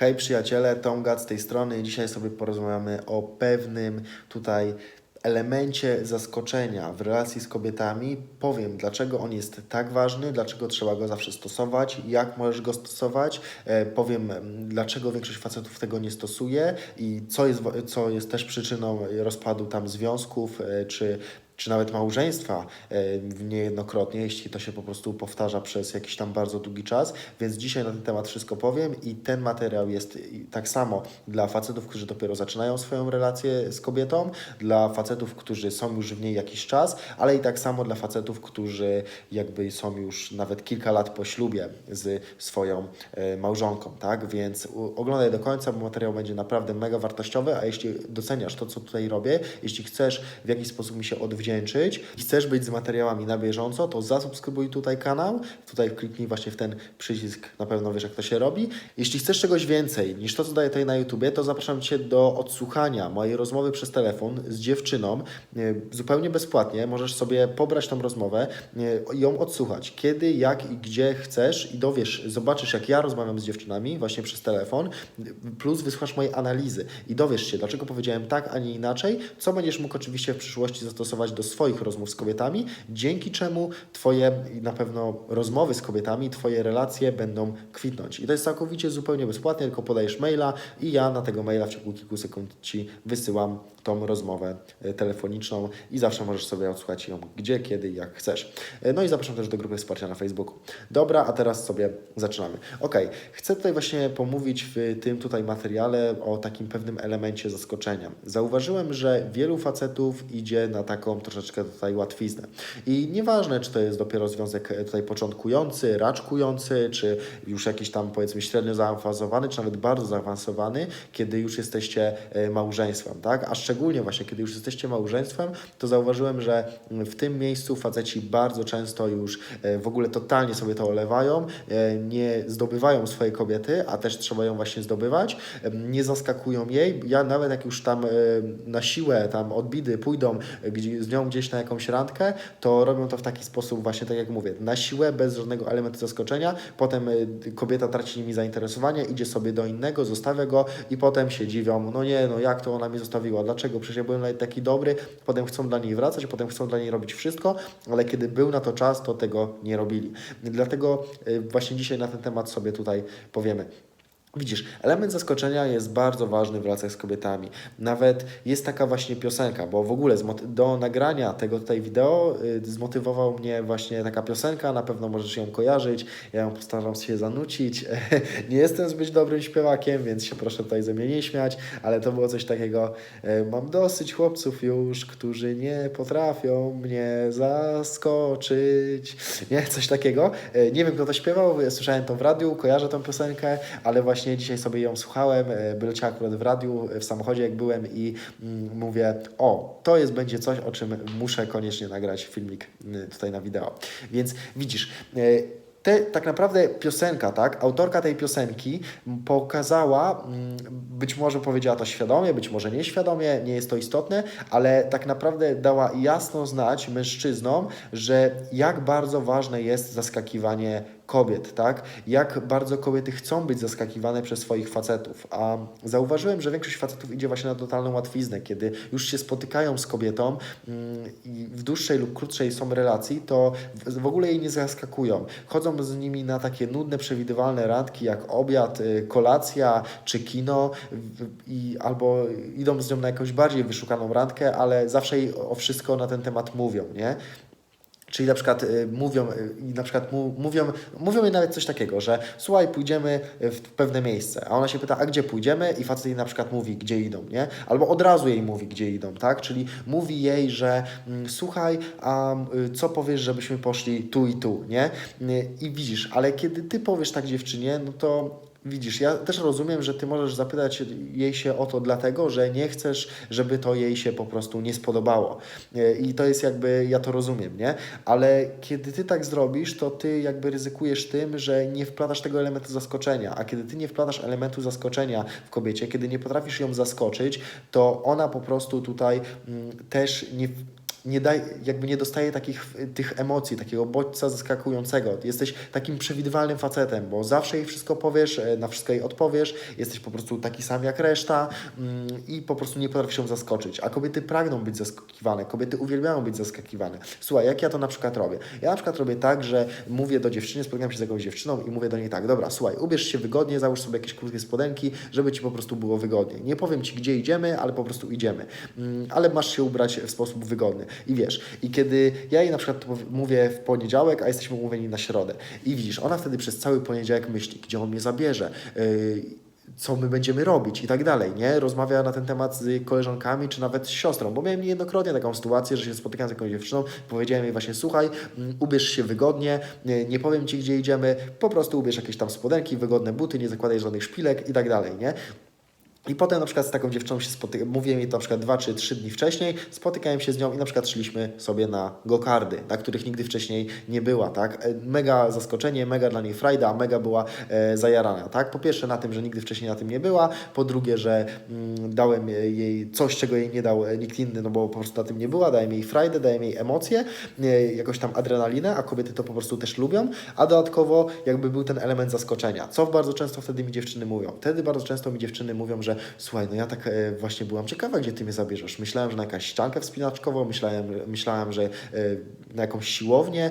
Hej przyjaciele, Tom Gad z tej strony. Dzisiaj sobie porozmawiamy o pewnym tutaj elemencie zaskoczenia w relacji z kobietami. Powiem, dlaczego on jest tak ważny, dlaczego trzeba go zawsze stosować, jak możesz go stosować. E, powiem, m, dlaczego większość facetów tego nie stosuje i co jest, co jest też przyczyną rozpadu tam związków, e, czy czy nawet małżeństwa e, niejednokrotnie, jeśli to się po prostu powtarza przez jakiś tam bardzo długi czas. Więc dzisiaj na ten temat wszystko powiem i ten materiał jest tak samo dla facetów, którzy dopiero zaczynają swoją relację z kobietą, dla facetów, którzy są już w niej jakiś czas, ale i tak samo dla facetów, którzy jakby są już nawet kilka lat po ślubie z swoją e, małżonką, tak? Więc oglądaj do końca, bo materiał będzie naprawdę mega wartościowy, a jeśli doceniasz to, co tutaj robię, jeśli chcesz w jakiś sposób mi się odwdzięczyć i chcesz być z materiałami na bieżąco, to zasubskrybuj tutaj kanał, tutaj kliknij właśnie w ten przycisk, na pewno wiesz jak to się robi. Jeśli chcesz czegoś więcej niż to, co daję tutaj na YouTubie, to zapraszam Cię do odsłuchania mojej rozmowy przez telefon z dziewczyną, e, zupełnie bezpłatnie, możesz sobie pobrać tą rozmowę e, i ją odsłuchać, kiedy, jak i gdzie chcesz. I dowiesz, zobaczysz jak ja rozmawiam z dziewczynami właśnie przez telefon, plus wysłuchasz mojej analizy. I dowiesz się, dlaczego powiedziałem tak, a nie inaczej, co będziesz mógł oczywiście w przyszłości zastosować do swoich rozmów z kobietami, dzięki czemu Twoje na pewno rozmowy z kobietami, Twoje relacje będą kwitnąć. I to jest całkowicie zupełnie bezpłatnie, tylko podajesz maila i ja na tego maila w ciągu kilku sekund Ci wysyłam tą rozmowę e, telefoniczną i zawsze możesz sobie odsłuchać ją gdzie, kiedy i jak chcesz. E, No i zapraszam też do grupy wsparcia na Facebooku. Dobra, a teraz sobie zaczynamy. Ok, chcę tutaj właśnie pomówić w tym tutaj materiale o takim pewnym elemencie zaskoczenia. Zauważyłem, że wielu facetów idzie na taką troszeczkę tutaj łatwiznę. I nieważne, czy to jest dopiero związek e, tutaj początkujący, raczkujący, czy już jakiś tam powiedzmy średnio zaawansowany, czy nawet bardzo zaawansowany, kiedy już jesteście e, małżeństwem, tak? A szczególnie właśnie, kiedy już jesteście małżeństwem, to zauważyłem, że mm, w tym miejscu faceci bardzo często już e, w ogóle totalnie sobie to olewają, nie zdobywają swojej kobiety, a też trzeba ją właśnie zdobywać, nie zaskakują jej. Ja nawet jak już tam na siłę, tam odbidy pójdą z nią gdzieś na jakąś randkę, to robią to w taki sposób właśnie, tak jak mówię, na siłę, bez żadnego elementu zaskoczenia, potem e, kobieta traci nimi zainteresowanie, idzie sobie do innego, zostawia go i potem się dziwią, no nie, no jak to ona mnie zostawiła, dlaczego, przecież ja byłem nawet taki dobry, potem chcą dla niej wracać, potem chcą dla niej robić wszystko, ale kiedy był na to czas, to tego nie robili. Dlatego e, właśnie dzisiaj na ten temat sobie tutaj powiemy. Widzisz, element zaskoczenia jest bardzo ważny w relacjach z kobietami. Nawet jest taka właśnie piosenka, bo w ogóle do nagrania tego tutaj wideo y, zmotywował mnie właśnie taka piosenka, na pewno możesz ją kojarzyć, ja ją postaram się zanucić. nie jestem zbyt dobrym śpiewakiem, więc się proszę tutaj ze mnie nie śmiać, ale to było coś takiego, e, mam dosyć chłopców już, którzy nie potrafią mnie zaskoczyć. Nie, coś takiego. E, Nie wiem, kto to śpiewał, słyszałem to w radiu, kojarzę tą piosenkę, ale właśnie dzisiaj sobie ją słuchałem, e, byliście akurat w radiu, e, w samochodzie jak byłem i mm, mówię, o, to jest, będzie coś, o czym muszę koniecznie nagrać filmik tutaj na wideo. Więc widzisz, e, te, tak naprawdę piosenka, tak, autorka tej piosenki pokazała, mm, być może powiedziała to świadomie, być może nieświadomie, nie jest to istotne, ale tak naprawdę dała jasno znać mężczyznom, że jak bardzo ważne jest zaskakiwanie kobiet, tak? Jak bardzo kobiety chcą być zaskakiwane przez swoich facetów. A zauważyłem, że większość facetów idzie właśnie na totalną łatwiznę, kiedy już się spotykają z kobietą mm, i w dłuższej lub krótszej są relacji, to w, ogóle jej nie zaskakują. Chodzą z nimi na takie nudne, przewidywalne randki jak obiad, y, kolacja czy kino i albo idą z nią na jakąś bardziej wyszukaną randkę, ale zawsze jej o wszystko na ten temat mówią, nie? Czyli na przykład y, mówią, y, na przykład mówią, mówią jej nawet coś takiego, że słuchaj, pójdziemy w pewne miejsce, a ona się pyta, a gdzie pójdziemy? I facet jej na przykład mówi, gdzie idą, nie? Albo od razu jej mówi, gdzie idą, tak? Czyli mówi jej, że mm, słuchaj, a y, co powiesz, żebyśmy poszli tu i tu, nie? I widzisz, ale kiedy ty powiesz tak dziewczynie, no to Widzisz, ja też rozumiem, że ty możesz zapytać jej się o to dlatego, że nie chcesz, żeby to jej się po prostu nie spodobało. E, I to jest jakby, ja to rozumiem, nie? Ale kiedy ty tak zrobisz, to ty jakby ryzykujesz tym, że nie wplatasz tego elementu zaskoczenia. A kiedy ty nie wplatasz elementu zaskoczenia w kobiecie, kiedy nie potrafisz ją zaskoczyć, to ona po prostu tutaj mm, też nie nie daj, jakby nie dostaje takich tych emocji, takiego bodźca zaskakującego. Jesteś takim przewidywalnym facetem, bo zawsze jej wszystko powiesz, e, na wszystko jej odpowiesz, jesteś po prostu taki sam jak reszta mm, i po prostu nie potrafisz ją zaskoczyć. A kobiety pragną być zaskakiwane, kobiety uwielbiają być zaskakiwane. Słuchaj, jak ja to na przykład robię? Ja na przykład robię tak, że mówię do dziewczyny, spotykam się z jakąś dziewczyną i mówię do niej tak, dobra, słuchaj, ubierz się wygodnie, załóż sobie jakieś krótkie spodenki, żeby Ci po prostu było wygodnie. Nie powiem Ci, gdzie idziemy, ale po prostu idziemy. Mm, Ale masz się ubrać w sposób wygodny. I wiesz, i kiedy ja jej na przykład mówię w poniedziałek, a jesteśmy umówieni na środę i widzisz, ona wtedy przez cały poniedziałek myśli, gdzie on mnie zabierze, yy, co my będziemy robić i tak dalej, nie? Rozmawia na ten temat z koleżankami, czy nawet z siostrą, bo miałem niejednokrotnie taką sytuację, że się spotykam z jakąś dziewczyną, powiedziałem jej właśnie, słuchaj, mm, ubierz się wygodnie, nie, nie powiem Ci, gdzie idziemy, po prostu ubierz jakieś tam spodenki, wygodne buty, nie zakładaj żadnych szpilek i tak dalej, nie? I potem na przykład z taką dziewczyną się spotykałem, mówiłem jej to na przykład dwa czy trzy dni wcześniej, spotykałem się z nią i na przykład szliśmy sobie na gokardy, na których nigdy wcześniej nie była, tak? E, Mega zaskoczenie, mega dla niej frajda, mega była e, zajarana, tak? Po pierwsze na tym, że nigdy wcześniej na tym nie była, po drugie, że mm, dałem jej coś, czego jej nie dał e, nikt inny, no bo po prostu na tym nie była, dałem jej frajdę, dałem jej emocje, e, jakoś tam adrenalinę, a kobiety to po prostu też lubią, a dodatkowo jakby był ten element zaskoczenia, co bardzo często wtedy mi dziewczyny mówią. Wtedy bardzo często mi dziewczyny mówią, że słuchaj, no ja tak e, właśnie byłam ciekawa, gdzie ty mnie zabierzesz. Myślałem, że na jakąś ściankę wspinaczkową, myślałem, myślałem, że e, na jakąś siłownię.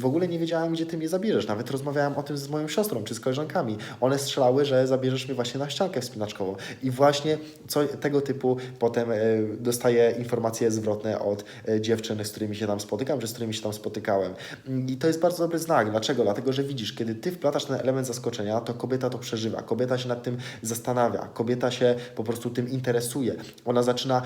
W ogóle nie wiedziałam, gdzie ty mnie zabierzesz. Nawet rozmawiałam o tym z moją siostrą czy z koleżankami. One strzelały, że zabierzesz mnie właśnie na ściankę wspinaczkową. I właśnie co, tego typu potem e, dostaję informacje zwrotne od dziewczyn, z którymi się tam spotykam, czy z którymi się tam spotykałem. I to jest bardzo dobry znak. Dlaczego? Dlatego, że widzisz, kiedy ty wplatasz ten element zaskoczenia, to kobieta to przeżywa. Kobieta się nad tym zastanawia. Kobieta się po prostu tym interesuje. Ona zaczyna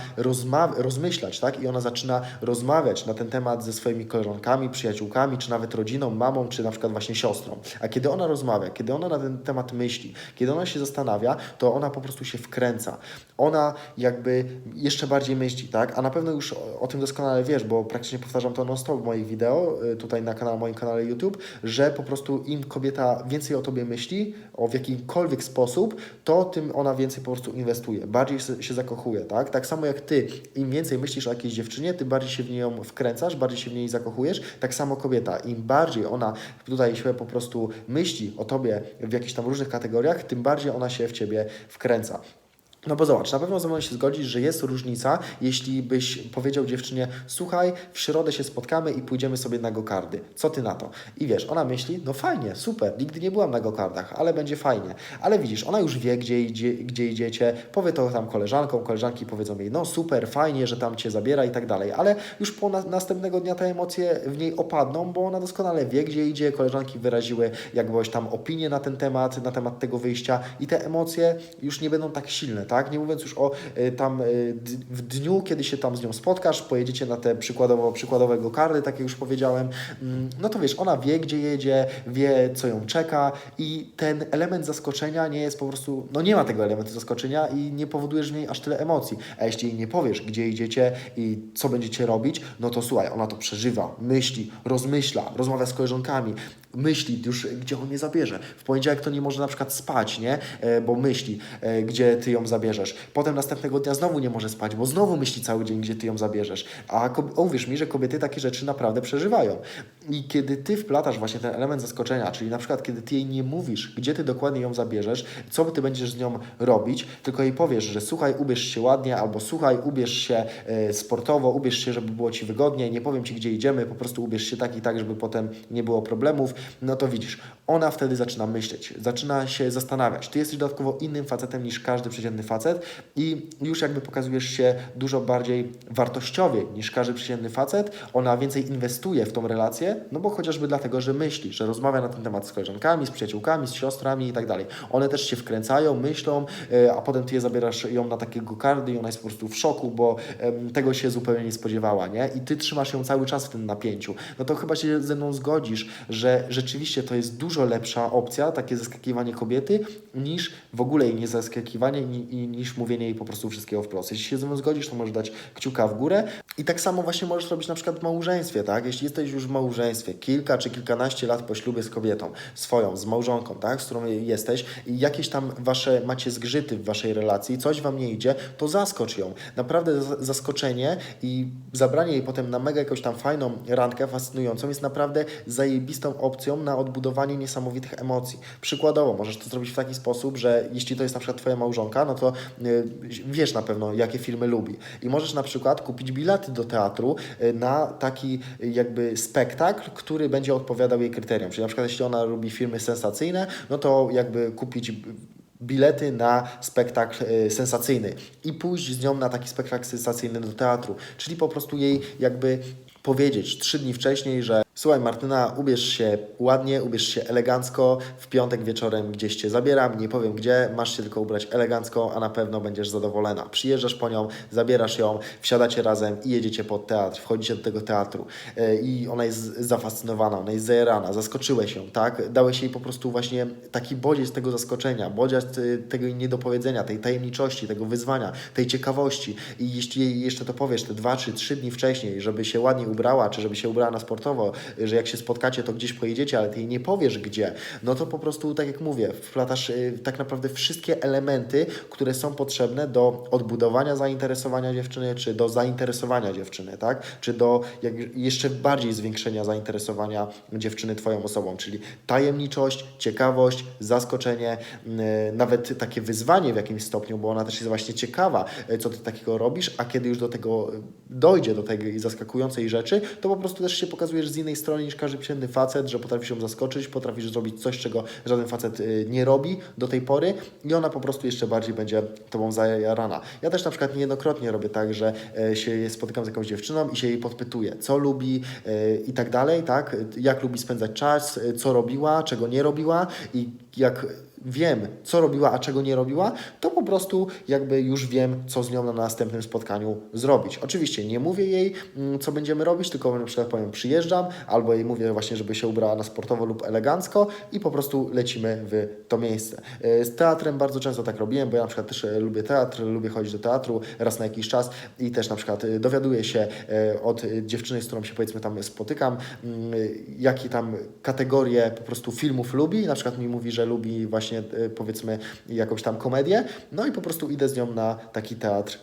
rozmyślać, tak? I ona zaczyna rozmawiać na ten temat ze swoimi koleżankami, przyjaciółkami, czy nawet rodziną, mamą, czy na przykład właśnie siostrą. A kiedy ona rozmawia, kiedy ona na ten temat myśli, kiedy ona się zastanawia, to ona po prostu się wkręca. Ona jakby jeszcze bardziej myśli, tak? A na pewno już o, o tym doskonale wiesz, bo praktycznie powtarzam to non-stop w moich wideo, y, tutaj na kanale, moim kanale YouTube, że po prostu im kobieta więcej o tobie myśli, o w jakikolwiek sposób, to tym ona więcej po prostu inwestuje, bardziej się- zakochuje, tak? Tak samo jak ty, im więcej myślisz o jakiejś dziewczynie, tym bardziej się w nią wkręcasz, bardziej się w niej zakochujesz, tak samo kobieta, im bardziej ona tutaj się po prostu myśli o tobie w jakichś tam różnych kategoriach, tym bardziej ona się w ciebie wkręca. No bo zobacz, na pewno ze mną się zgodzisz, że jest różnica, jeśli byś powiedział dziewczynie, słuchaj, w środę się spotkamy i pójdziemy sobie na gokardy. Co ty na to? I wiesz, ona myśli, no fajnie, super, nigdy nie byłam na gokardach, ale będzie fajnie. Ale widzisz, ona już wie, gdzie, idzie, gdzie idziecie, powie to tam koleżankom, koleżanki powiedzą jej, no super, fajnie, że tam cię zabiera i tak dalej, ale już po na, następnego dnia te emocje w niej opadną, bo ona doskonale wie, gdzie idzie, koleżanki wyraziły jakąś tam opinię na ten temat, na temat tego wyjścia i te emocje już nie będą tak silne, tak? Nie mówiąc już o y, tam d- w dniu, kiedy się tam z nią spotkasz, pojedziecie na te przykładowo, przykładowe gokardy, tak jak już powiedziałem, mm, no to wiesz, ona wie, gdzie jedzie, wie, co ją czeka i ten element zaskoczenia nie jest po prostu, no nie ma tego elementu zaskoczenia i nie powodujesz w niej aż tyle emocji. A jeśli jej nie powiesz, gdzie idziecie i co będziecie robić, no to słuchaj, ona to przeżywa, myśli, rozmyśla, rozmawia z koleżankami, myśli już, gdzie on mnie zabierze. W poniedziałek to nie może na przykład spać, nie? E, Bo myśli, e, gdzie ty ją zabierzesz. Potem następnego dnia znowu nie może spać, bo znowu myśli cały dzień, gdzie ty ją zabierzesz. A uwierz mi, że kobiety takie rzeczy naprawdę przeżywają. I kiedy ty wplatasz właśnie ten element zaskoczenia, czyli na przykład kiedy ty jej nie mówisz, gdzie ty dokładnie ją zabierzesz, co ty będziesz z nią robić, tylko jej powiesz, że słuchaj, ubierz się ładnie, albo słuchaj, ubierz się e, sportowo, ubierz się, żeby było ci wygodnie, nie powiem ci, gdzie idziemy, po prostu ubierz się tak i tak, żeby potem nie było problemów, no to widzisz, ona wtedy zaczyna myśleć, zaczyna się zastanawiać. Ty jesteś dodatkowo innym facetem niż każdy przeciętny facet i już jakby pokazujesz się dużo bardziej wartościowie niż każdy przeciętny facet. Ona więcej inwestuje w tą relację, no bo chociażby dlatego, że myśli, że rozmawia na ten temat z koleżankami, z przyjaciółkami, z siostrami i tak dalej. One też się wkręcają, myślą, e, a potem ty je zabierasz ją na takie gokardy i ona jest po prostu w szoku, bo tego się zupełnie nie spodziewała, nie? I ty trzymasz ją cały czas w tym napięciu. No to chyba się ze mną zgodzisz, że rzeczywiście to jest dużo lepsza opcja, takie zaskakiwanie kobiety, niż w ogóle jej nie zaskakiwanie i, niż mówienie jej po prostu wszystkiego wprost. Jeśli się ze mną zgodzisz, to możesz dać kciuka w górę i tak samo właśnie możesz robić na przykład w małżeństwie, tak? Jeśli jesteś już w małżeństwie, kilka czy kilkanaście lat po ślubie z kobietą, swoją, z małżonką, tak? Z którą jesteś i jakieś tam wasze macie zgrzyty w waszej relacji, coś wam nie idzie, to zaskocz ją. Naprawdę zaskoczenie i zabranie jej potem na mega jakąś tam fajną randkę, fascynującą, jest naprawdę zajebistą opcją na odbudowanie niesamowitych emocji. Przykładowo, możesz to zrobić w taki sposób, że jeśli to jest na przykład twoja małżonka, no to y, wiesz na pewno, jakie filmy lubi. I możesz na przykład kupić bilety do teatru y, na taki y, jakby spektakl, który będzie odpowiadał jej kryterium. Czyli na przykład jeśli ona lubi filmy sensacyjne, no to jakby kupić bilety na spektakl sensacyjny i pójść z nią na taki spektakl sensacyjny do teatru. Czyli po prostu jej jakby powiedzieć trzy dni wcześniej, że słuchaj Martyna, ubierz się ładnie, ubierz się elegancko, w piątek wieczorem gdzieś Cię zabieram, nie powiem gdzie, masz się tylko ubrać elegancko, a na pewno będziesz zadowolona. Przyjeżdżasz po nią, zabierasz ją, wsiadacie razem i jedziecie pod teatr, wchodzicie do tego teatru e, i ona jest zafascynowana, ona jest zajarana, zaskoczyłeś ją, tak? Dałeś jej po prostu właśnie taki bodziec tego zaskoczenia, bodziec y, tego niedopowiedzenia, tej tajemniczości, tego wyzwania, tej ciekawości i jeśli jej jeszcze to powiesz te dwa czy trzy dni wcześniej, żeby się ładnie ubrała, czy żeby się ubrała na sportowo, że jak się spotkacie, to gdzieś pojedziecie, ale ty jej nie powiesz gdzie, no to po prostu, tak jak mówię, wplatasz y, tak naprawdę wszystkie elementy, które są potrzebne do odbudowania zainteresowania dziewczyny, czy do zainteresowania dziewczyny, tak? Czy do jeszcze bardziej zwiększenia zainteresowania dziewczyny Twoją osobą, czyli tajemniczość, ciekawość, zaskoczenie, yy, nawet takie wyzwanie w jakimś stopniu, bo ona też jest właśnie ciekawa, yy, co Ty takiego robisz, a kiedy już do tego dojdzie, do tej zaskakującej rzeczy, to po prostu też się pokazujesz z innej strony niż każdy przeciętny facet, że potrafisz ją zaskoczyć, potrafisz zrobić coś, czego żaden facet yy, nie robi do tej pory i ona po prostu jeszcze bardziej będzie Tobą zajarana. Ja też na przykład niejednokrotnie robię tak, że e, się spotykam z jakąś dziewczyną i się jej podpytuję, co lubi e, i tak dalej, tak? Jak lubi spędzać czas, e, co robiła, czego nie robiła i jak wiem, co robiła, a czego nie robiła, to po prostu jakby już wiem, co z nią na następnym spotkaniu zrobić. Oczywiście nie mówię jej, mm, co będziemy robić, tylko na przykład powiem, przyjeżdżam, albo jej mówię właśnie, żeby się ubrała na sportowo lub elegancko i po prostu lecimy w to miejsce. E, Z teatrem bardzo często tak robiłem, bo ja na przykład też e, lubię teatr, lubię chodzić do teatru raz na jakiś czas i też na przykład e, dowiaduję się od dziewczyny, z którą się powiedzmy tam spotykam, mm, jakie tam kategorie po prostu filmów lubi. Na przykład mi mówi, że lubi właśnie e, powiedzmy jakąś tam komedię, no i po prostu idę z nią na taki teatr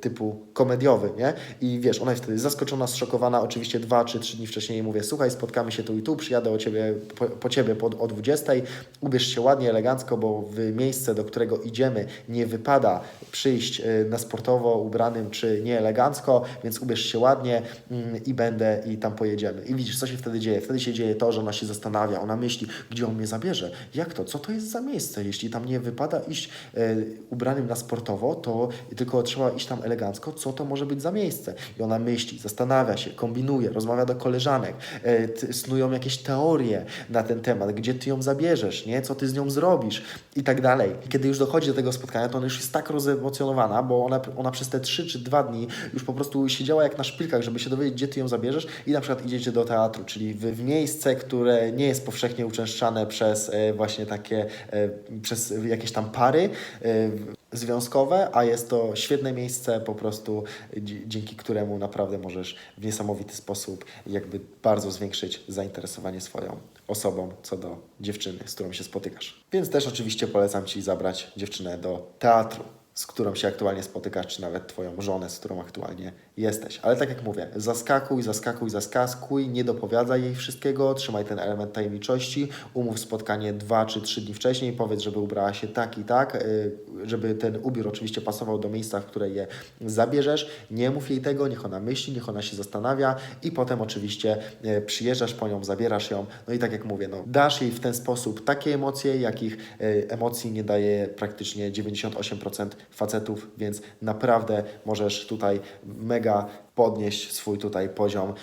typu komediowy, nie? I wiesz, ona jest wtedy zaskoczona, zszokowana, oczywiście dwa czy trzy dni wcześniej mówię, słuchaj, spotkamy się tu i tu, przyjadę o ciebie, po, po ciebie po, o 20, ubierz się ładnie, elegancko, bo w miejsce, do którego idziemy, nie wypada przyjść e, na sportowo ubranym czy nie elegancko, więc ubierz się ładnie mm, i będę i tam pojedziemy. I widzisz, co się wtedy dzieje? Wtedy się dzieje to, że ona się zastanawia, ona myśli, gdzie on mnie zabierze, jak to, co to jest za miejsce, jeśli tam nie wypada iść e, ubranym na sportowo, to tylko trzeba iść tam elegancko, co to może być za miejsce? I ona myśli, zastanawia się, kombinuje, rozmawia do koleżanek, e, snują jakieś teorie na ten temat, gdzie ty ją zabierzesz, nie? co ty z nią zrobisz i tak dalej. I kiedy już dochodzi do tego spotkania, to ona już jest tak rozemocjonowana, bo ona, ona przez te 3 czy 2 dni już po prostu siedziała jak na szpilkach, żeby się dowiedzieć, gdzie ty ją zabierzesz i na przykład idziecie do teatru, czyli w, w miejsce, które nie jest powszechnie uczęszczane przez e, właśnie takie, e, przez jakieś tam pary e, związkowe, a jest to świetne miejsce po prostu, dzi- dzięki któremu naprawdę możesz w niesamowity sposób jakby bardzo zwiększyć zainteresowanie swoją osobą co do dziewczyny, z którą się spotykasz. Więc też oczywiście polecam Ci zabrać dziewczynę do teatru, z którą się aktualnie spotykasz, czy nawet Twoją żonę, z którą aktualnie jesteś. Ale tak jak mówię, zaskakuj, zaskakuj, zaskakuj, nie dopowiadaj jej wszystkiego, trzymaj ten element tajemniczości, umów spotkanie dwa czy trzy dni wcześniej, powiedz, żeby ubrała się tak i tak, y, żeby ten ubiór oczywiście pasował do miejsca, w które je zabierzesz. Nie mów jej tego, niech ona myśli, niech ona się zastanawia i potem oczywiście y, przyjeżdżasz po nią, zabierasz ją. No i tak jak mówię, no, dasz jej w ten sposób takie emocje, jakich y, emocji nie daje praktycznie 98% facetów, więc naprawdę możesz tutaj mega podnieść swój tutaj poziom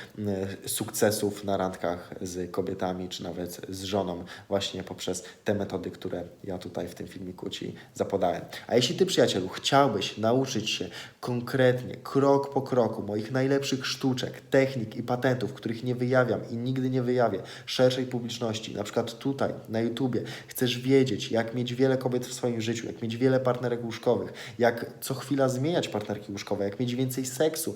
y, sukcesów na randkach z kobietami, czy nawet z żoną, właśnie poprzez te metody, które ja tutaj w tym filmiku Ci zapodałem. A jeśli Ty, przyjacielu, chciałbyś nauczyć się konkretnie, krok po kroku, moich najlepszych sztuczek, technik i patentów, których nie wyjawiam i nigdy nie wyjawię szerszej publiczności, na przykład tutaj, na YouTubie, chcesz wiedzieć, jak mieć wiele kobiet w swoim życiu, jak mieć wiele partnerek łóżkowych, jak co chwila zmieniać partnerki łóżkowe, jak mieć więcej seksu,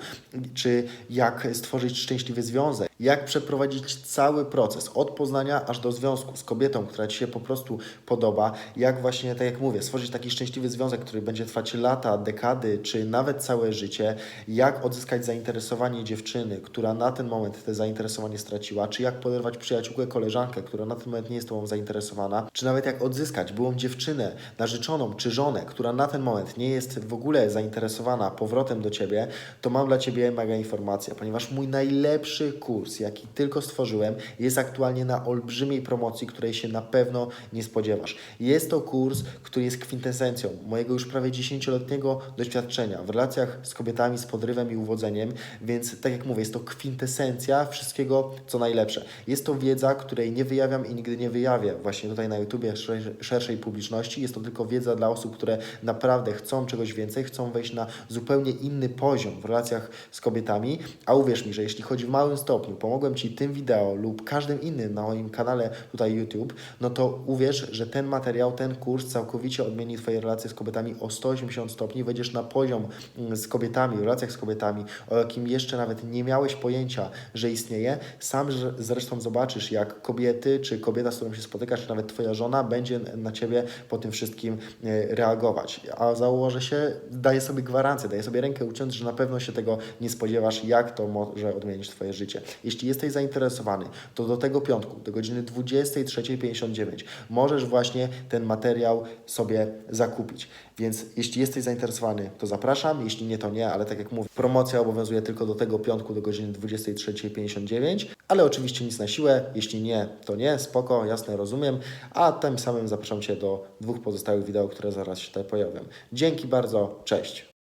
czy jak stworzyć szczęśliwy związek, jak przeprowadzić cały proces? Od poznania aż do związku z kobietą, która Ci się po prostu podoba, jak właśnie, tak jak mówię, stworzyć taki szczęśliwy związek, który będzie trwać lata, dekady, czy nawet całe życie, jak odzyskać zainteresowanie dziewczyny, która na ten moment te zainteresowanie straciła, czy jak poderwać przyjaciółkę, koleżankę, która na ten moment nie jest Tobą zainteresowana, czy nawet jak odzyskać byłą dziewczynę, narzeczoną, czy żonę, która na ten moment nie jest w ogóle zainteresowana powrotem do Ciebie, to mam dla Ciebie mega informację, ponieważ mój najlepszy kurs, jaki tylko stworzyłem, jest aktualnie na olbrzymiej promocji, której się na pewno nie spodziewasz. Jest to kurs, który jest kwintesencją mojego już prawie 10-letniego doświadczenia w relacjach z kobietami, z podrywem i uwodzeniem, więc tak jak mówię, jest to kwintesencja wszystkiego, co najlepsze. Jest to wiedza, której nie wyjawiam i nigdy nie wyjawię właśnie tutaj na YouTubie szer- szerszej publiczności. Jest to tylko wiedza dla osób, które naprawdę chcą czegoś więcej, chcą wejść na zupełnie inny poziom w relacjach z kobietami, a uwierz mi, że jeśli chodzi w małym stopniu, pomogłem Ci tym wideo lub każdym innym na moim kanale tutaj YouTube, no to uwierz, że ten materiał, ten kurs całkowicie odmieni Twoje relacje z kobietami o 180 stopni. Wejdziesz na poziom mm, z kobietami, w relacjach z kobietami, o jakim jeszcze nawet nie miałeś pojęcia, że istnieje. Sam zresztą zobaczysz, jak kobiety, czy kobieta, z którą się spotykasz, czy nawet Twoja żona będzie na Ciebie po tym wszystkim e, reagować. A założę się, daję sobie gwarancję, daję sobie rękę uciąć, że na pewno się tego nie spodziewasz, jak to może odmienić Twoje życie. Jeśli jesteś zainteresowany, to do tego piątku, do godziny 23.59 możesz właśnie ten materiał sobie zakupić. Więc jeśli jesteś zainteresowany, to zapraszam, jeśli nie, to nie, ale tak jak mówię, promocja obowiązuje tylko do tego piątku do godziny 23.59, ale oczywiście nic na siłę, jeśli nie, to nie, spoko, jasne, rozumiem, a tym samym zapraszam Cię do dwóch pozostałych wideo, które zaraz się tutaj pojawią. Dzięki bardzo, cześć!